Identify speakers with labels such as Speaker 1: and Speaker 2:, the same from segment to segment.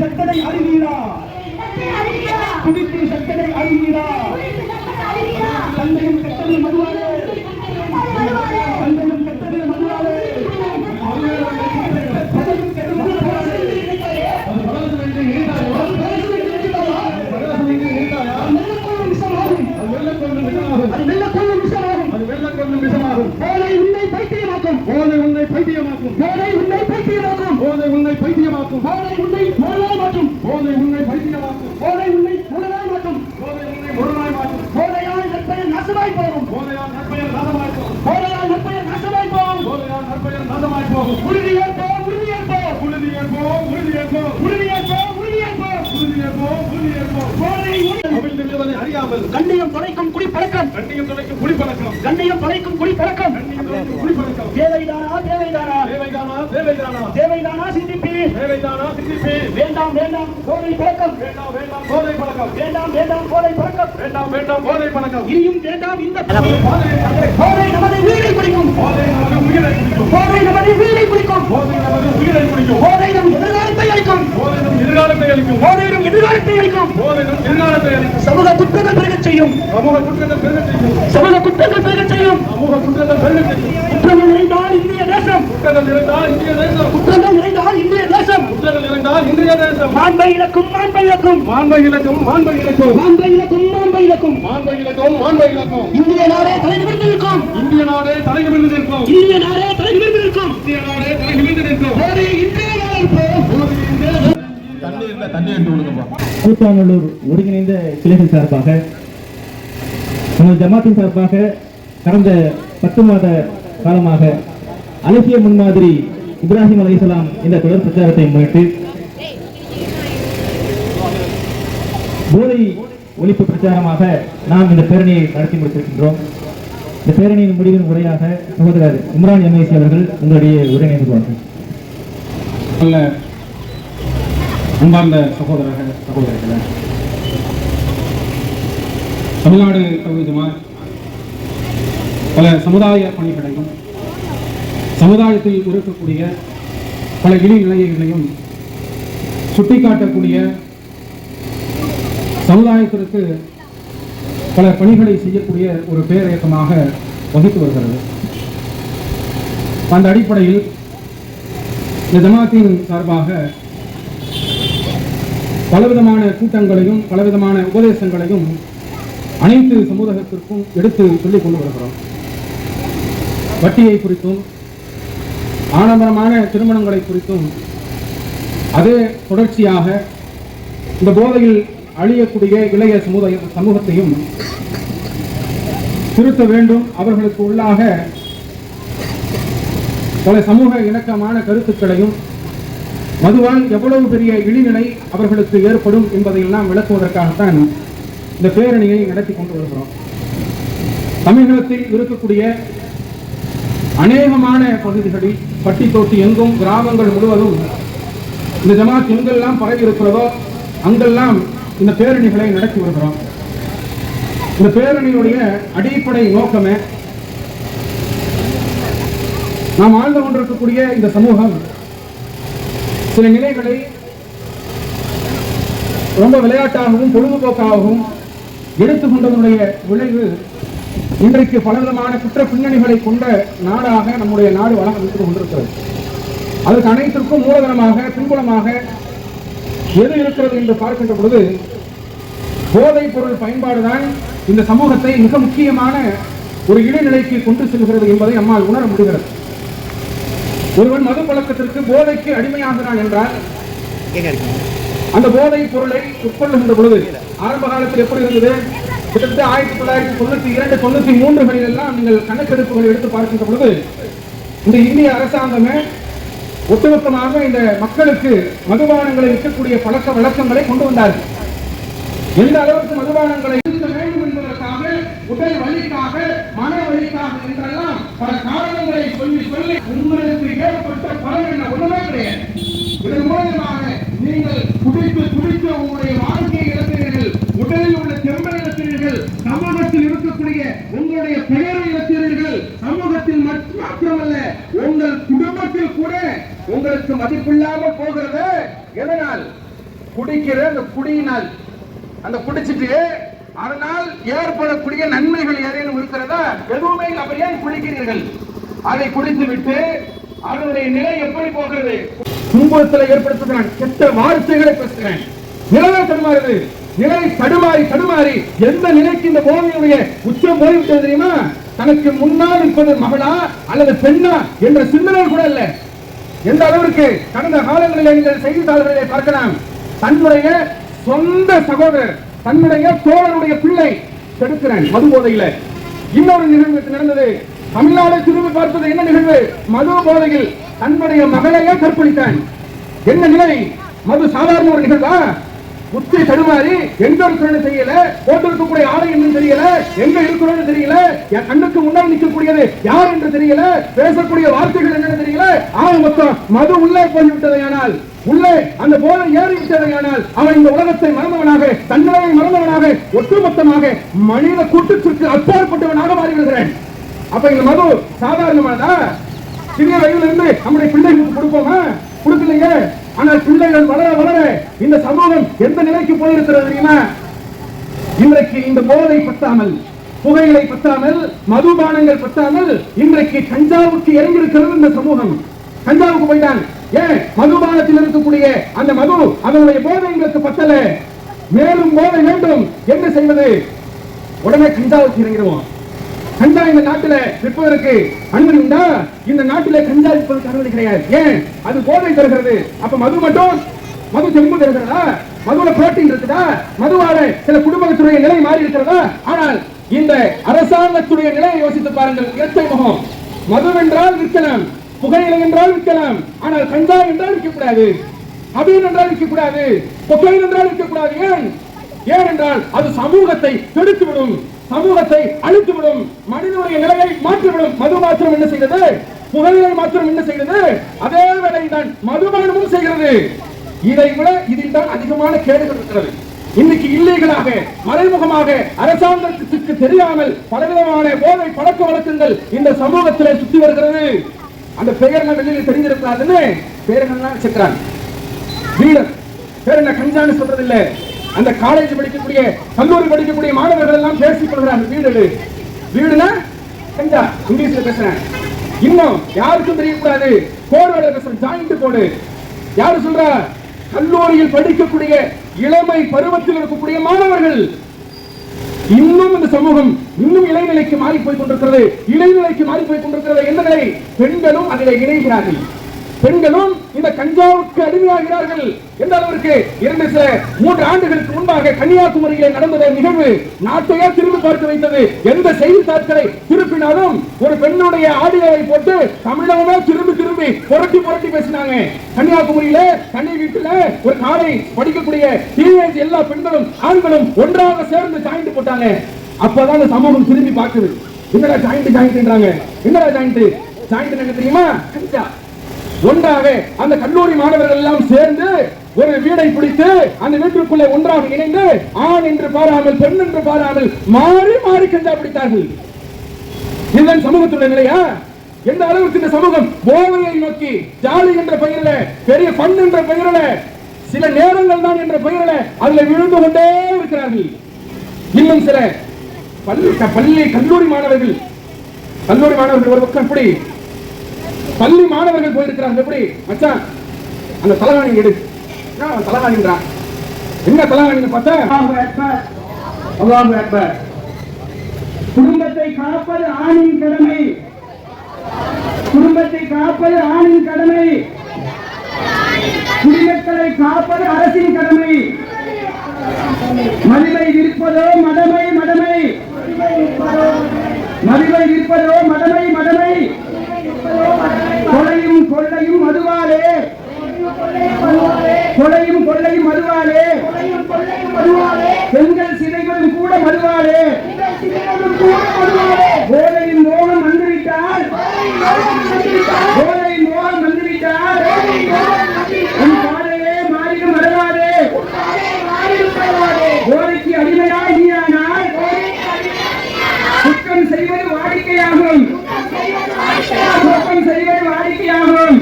Speaker 1: சக்கரை அறிவீரா குடித்து சக்கரை அறிவீரா தந்தையின் கட்டளை மதுவாக பைத்தியமாக்கும்.
Speaker 2: போதை உன்னை போதாய் மாற்றும்.
Speaker 1: போதை உன்னை பைத்தியமாக்கும்.
Speaker 2: போதை உன்னை முழுதாய் மாற்றும்.
Speaker 1: போதை உன்னை முழுதாய் மாற்றும்.
Speaker 2: போதையால் நற்பெயர் நாசமாய் போகும்.
Speaker 1: போதையால் நற்பெயர் நாசமாய் போகும்.
Speaker 2: போதையால் நற்பெயர் நாசமாய் போகும்.
Speaker 1: போதையால் நற்பெயர் நாசமாய் போகும்.
Speaker 2: உறுதியேற்போம் உறுதியேற்போம்
Speaker 1: உறுதியேற்போம் உறுதியேற்போம்
Speaker 2: உறுதியேற்போம் உறுதியேற்போம்
Speaker 1: உறுதியேற்போம் உறுதியேற்போம்
Speaker 2: போதை உறுதி-
Speaker 1: அவிழ்ந்து விடுவதை அறியாமல்
Speaker 2: கண்ணியம் தொலைக்கும் குடிப்பழக்கம்
Speaker 1: கண்ணியம் துளைக்கும் குடிப்பழக்கம்
Speaker 2: கண்ணியம் தொலைக்கும் குடிப்பழக்கம்
Speaker 1: கண்ணியம் துளைக்கும் குடிப்பழக்கம்
Speaker 2: தேவைதானா தேவைதானா
Speaker 1: தேவைதானா தேவைதானா
Speaker 2: சிந்திப்பி
Speaker 1: தேவைதானா சிந்திப்பே
Speaker 2: வேண்டாம் வேண்டாம் போதை பழக்கம்.
Speaker 1: வேண்டாம் வேண்டாம் போதை பழக்கம்.
Speaker 2: வேண்டாம் வேண்டாம் போதை பழக்கம்.
Speaker 1: வேண்டாம் வேண்டாம் போதை பழக்கம்.
Speaker 2: இனியும் வேண்டாம் இந்த
Speaker 1: போதை
Speaker 2: நமது உயிரை குடிக்கும்.
Speaker 1: போதை நமது உயிரை குடிக்கும்.
Speaker 2: போதை நமது உயிரை குடிக்கும்.
Speaker 1: போதை நமது உயிரை குடிக்கும்.
Speaker 2: போதை நம் எதிர்காலத்தை அளிக்கும்.
Speaker 1: போதை நம் எதிர்காலத்தை அளிக்கும்.
Speaker 2: போதை நம் எதிர்காலத்தை அளிக்கும்.
Speaker 1: போதை நம் எதிர்காலத்தை அளிக்கும்.
Speaker 2: சமூக குற்றங்கள் பெருகச் செய்யும்.
Speaker 1: சமூக குற்றங்கள் பெருகச் செய்யும்.
Speaker 2: சமூக குற்றங்கள் பெருகச் செய்யும்.
Speaker 1: சமூக குற்றங்கள் பெருகச் செய்யும்.
Speaker 2: குற்றங்கள் நிறைந்தால் இந்திய தேசம்.
Speaker 1: குற்றங்கள் இருந்தால் இந்திய தேசம்
Speaker 2: குற்றங்கள் நிறைந்தால் இந்திய தேசம்
Speaker 1: குற்றங்கள் இருந்தால் இந்திய தேசம்
Speaker 2: மாண்பை இழக்கும் மாண்பை இழக்கும்.
Speaker 1: மாண்பை
Speaker 2: இழக்கும் மாண்பை இழக்கும்.
Speaker 1: மாண்பை இலக்கும் மாண்பை இலக்கும்
Speaker 2: இந்திய நாடே தலைநிமிர்ந்து நிற்கும்.
Speaker 1: இந்திய நாடே தலைநிமிர்ந்து நிற்கும்.
Speaker 2: இந்திய நாடே தலைநிமிர்ந்து நிற்கும்.
Speaker 1: இந்திய நாடே தலைநிமிர்ந்து நிற்கும்.
Speaker 2: இந்திய நாடே
Speaker 3: கூத்தாநல்லூர் ஒருங்கிணைந்த கிளைகள் சார்பாக நமது ஜமாத்தின் சார்பாக கடந்த பத்து மாத காலமாக அலசிய முன்மாதிரி இப்ராஹிம் அலைஹிஸ்ஸலாம் என்ற தொடர் பிரச்சாரத்தை முன்னிட்டு போதை ஒழிப்பு பிரச்சாரமாக நாம் இந்த பேரணியை நடத்தி முடித்திருக்கின்றோம். இந்த பேரணியின் முடிவின் முறையாக சகோதரர் இம்ரான் எம்ஐசி அவர்கள் உங்களுடைய உரை நினைவுவார்கள்
Speaker 4: நல்ல அன்பார்ந்த சகோதரர்கள் சகோதரிகளே. தமிழ்நாடு கல்வி பல சமுதாய பணிகளையும் சமுதாயத்தில் இருக்கக்கூடிய பல இழிநிலைகளையும் சுட்டிக்காட்டக்கூடிய சமுதாயத்திற்கு பல பணிகளை செய்யக்கூடிய ஒரு பேரியக்கமாக வகித்து வருகிறது. அந்த அடிப்படையில் இந்த ஜமாத்தின் சார்பாக பலவிதமான கூட்டங்களையும் பலவிதமான உபதேசங்களையும் அனைத்து சமூகத்திற்கும் எடுத்து சொல்லிக் கொண்டு வருகிறோம். வட்டியை குறித்தும் ஆடம்பரமான திருமணங்களை குறித்தும் அதே தொடர்ச்சியாக இந்த போதையில் அழியக்கூடிய இளைய சமுதாய சமூகத்தையும் திருத்த வேண்டும். அவர்களுக்கு உள்ளாக பல சமூக இணக்கமான கருத்துக்களையும் மதுவால் எவ்வளவு பெரிய இழிநிலை அவர்களுக்கு ஏற்படும் என்பதையெல்லாம் விளக்குவதற்காகத்தான் இந்த பேரணியை நடத்தி கொண்டு வருகிறோம். தமிழகத்தில் இருக்கக்கூடிய அநேகமான பகுதிகளில் பட்டி தொட்டி எங்கும் கிராமங்கள் முழுவதும் இந்த ஜமாத் எங்கெல்லாம் பரவி இருக்கிறதோ அங்கெல்லாம் இந்த பேரணிகளை நடத்தி வருகிறோம். இந்த பேரணியுடைய அடிப்படை நோக்கமே நாம் ஆழ்ந்து கொண்டிருக்கக்கூடிய இந்த சமூகம். சில நிலைகளை ரொம்ப விளையாட்டாகவும் பொழுதுபோக்காகவும் எடுத்துக்கொண்டதனுடைய விளைவு இன்றைக்கு பலவிதமான குற்ற பின்னணிகளை கொண்ட நாடாக நம்முடைய நாடு வளர்ந்து கொண்டிருக்கிறது. அதற்கு அனைத்திற்கும் மூலதனமாக பின்புலமாக எது இருக்கிறது என்று பார்க்கின்ற பொழுது போதைப் பொருள் பயன்பாடுதான் இந்த சமூகத்தை மிக முக்கியமான ஒரு இடைநிலைக்கு கொண்டு செல்கிறது என்பதை நம்மால் உணர முடிகிறது. ஒருவன் மது பழக்கத்திற்கு போதைக்கு அடிமையாகிறான் என்றால் அந்த போதை பொருளை உட்கொள்ளுகின்ற பொழுது ஆரம்ப காலத்தில் எப்படி இருந்தது? கிட்டத்தட்ட ஆயிரத்தி தொள்ளாயிரத்தி தொண்ணூத்தி இரண்டு தொண்ணூத்தி மூன்றுகளில் எல்லாம் நீங்கள் கணக்கெடுப்புகளை எடுத்து பார்க்கின்ற பொழுது இந்த இந்திய அரசாங்கமே ஒட்டுமொத்தமாக இந்த மக்களுக்கு மதுபானங்களை விற்கக்கூடிய பழக்க வழக்கங்களை கொண்டு வந்தார்கள். எந்த அளவுக்கு மதுபானங்களை வேண்டும் என்பதற்காக உடல் வழிக்காக மன வழிக்காக என்றெல்லாம் பல காரணங்களை சொல்லி சொல்லி உங்களுக்கு ஏற்பட்ட பலன் என்ன? ஒண்ணுமே கிடையாது. இதன் மூலமாக நீங்கள் குடித்து குடித்து உங்களுடைய வாழ்க்கையை இழந்தீர்கள் உடலில் உள்ள தெம்பை இழந்தீர்கள் சமூகத்தில் இருக்கக்கூடிய உங்களுடைய பெயரை இழந்தீர்கள் சமூகத்தில் மட்டும் மாத்திரமல்ல உங்கள் குடும்பத்தில் கூட உங்களுக்கு மதிப்பில்லாமல் போகிறது எதனால் குடிக்கிற அந்த குடியினால் அந்த குடிச்சிட்டு அதனால் ஏற்படக்கூடிய நன்மைகள் ஏதேனும் இருக்கிறதா? எதுவுமே இல்லை. ஏன் குடிக்கிறீர்கள்? அதை குடித்து விட்டு அதனுடைய நிலை எப்படி போகிறது? துன்பத்தில் ஏற்படுத்துகிறான். கெட்ட வார்த்தைகளை பேசுகிறேன். நிலவே தடுமாறுது. நிலை தடுமாறி தடுமாறி எந்த நிலைக்கு இந்த போதையுடைய உச்சம் போய்விட்டது தெரியுமா? தனக்கு முன்னால் இருப்பது மகளா அல்லது பெண்ணா என்ற சிந்தனை கூட இல்லை. எந்த அளவிற்கு கடந்த காலங்களில் நீங்கள் செய்தித்தாளர்களை பார்க்கலாம். தன்னுடைய சொந்த சகோதரர் தன்னுடைய தோழருடைய பிள்ளை கெடுக்கிறேன். மது போதையில. இன்னொரு நிகழ்வு நடந்தது. தமிழ்நாடு திரும்பி பார்ப்பது என்ன நிகழ்வு? மது போதையில் தன்னுடைய மகளையே கற்பழித்தான். என்ன நிலை? மது சாதாரண ஒரு நிகழ்வா? புத்தி தடுமாறி எங்க இருக்கிறோம் தெரியல போட்டிருக்கக்கூடிய ஆடை என்னன்னு தெரியல எங்க இருக்கிறோம் தெரியல என் கண்ணுக்கு முன்னால் நிற்கக்கூடியது யார் என்று தெரியல பேசக்கூடிய வார்த்தைகள் என்னன்னு தெரியல. ஆக மொத்தம் மது உள்ளே போய்விட்டதையானால் உள்ளே அந்த போதை ஏறிவிட்டதையானால் அவன் இந்த உலகத்தை மறந்தவனாக தன்னிலையை மறந்தவனாக ஒட்டுமொத்தமாக மனித கூட்டத்திற்கு அப்பாற்பட்டவனாக மாறிவிடுகிறேன் அப்ப இந்த மது சாதாரணமானதா? சிறிய வயதுல இருந்து நம்முடைய பிள்ளைகளுக்கு கொடுப்போமா? கொடுக்கலையே. ஆனால் பிள்ளைகள் வளர வளர இந்த சமூகம் எந்த நிலைக்கு போயிருக்கிறது தெரியுமா? இன்றைக்கு இந்த போதை பத்தாமல் புகைகளை பத்தாமல் மதுபானங்கள் பத்தாமல் இன்றைக்கு கஞ்சாவுக்கு இறங்கியிருக்கிறது இந்த சமூகம். கஞ்சாவுக்கு போயிட்டான் ஏன்? மதுபானத்தில் இருக்கக்கூடிய அந்த மது அதனுடைய போதை எங்களுக்கு பத்தல. மேலும் போதை வேண்டும். என்ன செய்வது? உடனே கஞ்சாவுக்கு இறங்கிடுவோம். கஞ்சா இந்த நாட்டுல விற்பதற்கு அனுமதி உண்டா? இந்த நாட்டில் கஞ்சா விற்பதற்கு அனுமதி கிடையாது. ஏன்? அது போதை தருகிறது. அப்ப மது மட்டும்? மது செம்பு தருகிறதா? மதுல புரோட்டீன் இருக்குதா? மதுவால சில குடும்பத்துடைய நிலை மாறி இருக்கிறதா? ஆனால் இந்த அரசாங்கத்துடைய நிலையை யோசித்து பாருங்கள். இரட்டை முகம். மது என்றால் விற்கலாம். புகையிலை என்றால் விற்கலாம். ஆனால் கஞ்சா என்றால் விற்கக்கூடாது. அபீன் என்றால் விற்கக்கூடாது. கொக்கைன் என்றால் விற்கக்கூடாது. ஏன்? ஏனென்றால் அது சமூகத்தை கெடுத்துவிடும். சமூகத்தை அழித்துவிடும். மனிதனுடைய நிலையை மாற்றிவிடும். மது மாற்றம் என்ன செய்கிறது புகையிலை மாற்றம் என்ன செய்கிறது அதே வேலை தான் மதுபானமும் செய்கிறது. இதை விட இதில் தான் அதிகமான கேடுகள் இருக்கிறது. இன்னைக்கு இல்லீகலாக மறைமுகமாக அரசாங்கத்துக்கு தெரியாமல் பலவிதமான போதை பழக்க வழக்கங்கள் இந்த சமூகத்திலே சுத்தி வருகிறது. அந்த பெயர்கள் வெளியில் தெரிஞ்சிருக்காதுன்னு பெயர்கள்லாம் வச்சிருக்கிறாங்க வீரர். பேர் என்ன? கஞ்சான்னு சொல்றது இல்ல அந்த காலேஜ் படிக்கக்கூடிய கல்லூரி படிக்கக்கூடிய மாணவர்கள் எல்லாம் பேசிக் கொள்கிறாங்க வீடு வீடுனா கஞ்சா இங்கிலீஷ்ல பேசுறேன். இன்னும் யாருக்கும் தெரியக்கூடாது. கோடு வேலை பேசுறேன் ஜாயிண்ட் கோடு யாரு சொல்றா? கல்லூரியில் படிக்கக்கூடிய இளமை பருவத்தில் இருக்கக்கூடிய மாணவர்கள். இன்னும் இந்த சமூகம் இன்னும் இளைநிலைக்கு மாறி போய் கொண்டிருக்கிறது. இளைநிலைக்கு மாறி போய் கொண்டிருக்கிறது என்ன நிலை பெண்களும் அதில் இணைகிறார்கள். பெண்களும் இந்த கஞ்சாவுக்கு அடிமையாகிறார்கள். எந்த அளவிற்கு? இரண்டு சில மூன்று ஆண்டுகளுக்கு முன்பாக கன்னியாகுமரியிலே நடந்த நிகழ்வு நாட்டையே திரும்பி பார்க்க வைத்தது. எந்த செய்தித்தாட்களை திருப்பினாலும் ஒரு பெண்ணுடைய ஆடியோவை போட்டு தமிழகமே திரும்பி திரும்பி புரட்டி புரட்டி பேசினாங்க. கன்னியாகுமரியில தண்ணி வீட்டுல ஒரு காலை படிக்கக்கூடிய டீனேஜ் எல்லா பெண்களும் ஆண்களும் ஒன்றாக சேர்ந்து ஜாயிண்ட் போட்டாங்க. அப்பதான் இந்த சமூகம் திரும்பி பார்க்குது. என்னடா ஜாயிண்ட் ஜாயிண்ட்ன்றாங்க என்னடா ஜாயிண்ட் ஜாயிண்ட் என்ன தெரியுமா? கஞ்சா. ஒன்றாக அந்த கல்லூரி மாணவர்கள் எல்லாம் சேர்ந்து ஒரு வீடை பிடித்து அந்த வீட்டிற்குள்ளே ஒன்றாக இணைந்து ஆண் என்று பாராமல் பெண் என்று பாராமல் மாறி மாறி கஞ்சா பிடித்தார்கள். இதுதான் சமூகத்துடைய நிலையா? எந்த அளவுக்கு இந்த சமூகம் போதையை நோக்கி ஜாலி என்ற பெயரில பெரிய பண் என்ற பெயரில சில நேரங்கள் தான் என்ற பெயரில அதுல விழுந்து கொண்டே இருக்கிறார்கள். இன்னும் சில பள்ளி பள்ளி கல்லூரி மாணவர்கள் கல்லூரி மாணவர்கள் ஒரு பக்கம் இப்படி பள்ளி மாணவர்கள் போயிருக்கிறாங்க. எப்படி? மச்சான் அந்த தலகாணி எடு. என்ன தலகாணின்றான்? என்ன தலகாணின்னு பார்த்தா
Speaker 5: அல்லாஹு அக்பர். குடும்பத்தை காப்பது ஆணின் கடமை. குடும்பத்தை காப்பது ஆணின் கடமை. குடிமக்களை காப்பது அரசின் கடமை. மதுவை விற்பதோ மடமை மடமை மதுவை விற்பதோ மடமை மடமை கொலையும் கொள்ளையும் மதுவாலே. கொலையும் கொள்ளையும் மதுவாலே. பெண்கள் சிதைகளும் கூட மதுவாலே. போதையின் மோகம் வந்துவிட்டால். போதையின் மோகம் வந்துவிட்டால். உன் பாதையே மாறிடும் மறவாதே. போதைக்கு அடிமையாய் நீயானால். குற்றம் செய்வது வாடிக்கையாகும். குற்றம் செய்வது வாடிக்கையாகும்.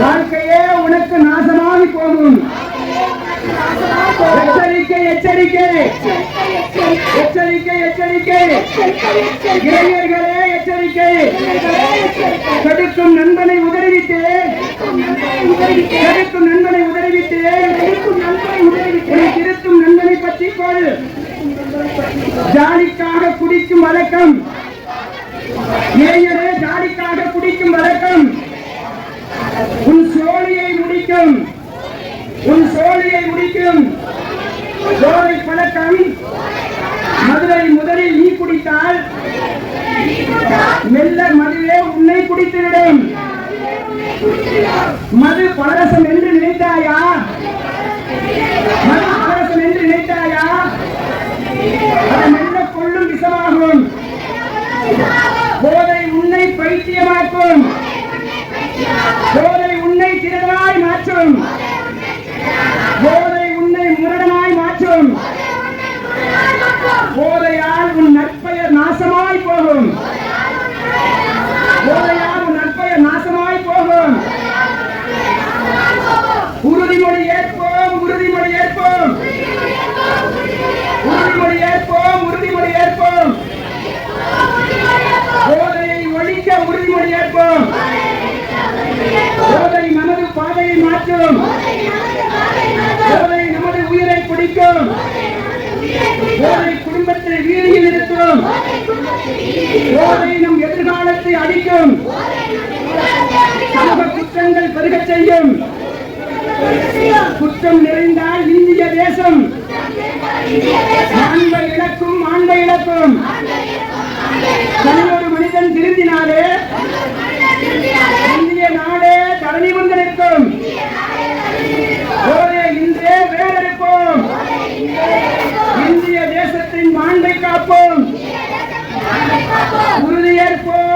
Speaker 5: வாழ்க்கையே உனக்கு நாசமாகி போகும். எச்சரிக்கை எச்சரிக்கை. எச்சரிக்கை எச்சரிக்கை. இளைஞர்களே எச்சரிக்கை. கடுக்கும் நண்பனை உதறிவிட்டு கடுக்கும் நண்பனை உதறிவிட்டு குடித்துவிடும் மது பலரசம் என்று நினைத்தாயா? மது பலரசம் என்று நினைத்தாயா? அது மெல்ல கொள்ளும் விஷமாகும் போதை உன்னை பைத்தியமாக்கும். போதை உன்னை திருடனாய் மாற்றும். போதை உன்னை முரடனாய் மாற்றும். போதையால் உன் நட்பு குடும்பத்தை வீழ்கி நிறுத்தும் போதை நம் எதிர்காலத்தை அடிக்கும் சமூக குற்றங்கள் பெருக செய்யும். குற்றம் நிறைந்தால் இந்திய தேசம். ஆண்கள் இழக்கும் மாண்பை இழக்கும். தனி ஒரு மனிதன் திருந்தினாலே உறுதியேற்போம்.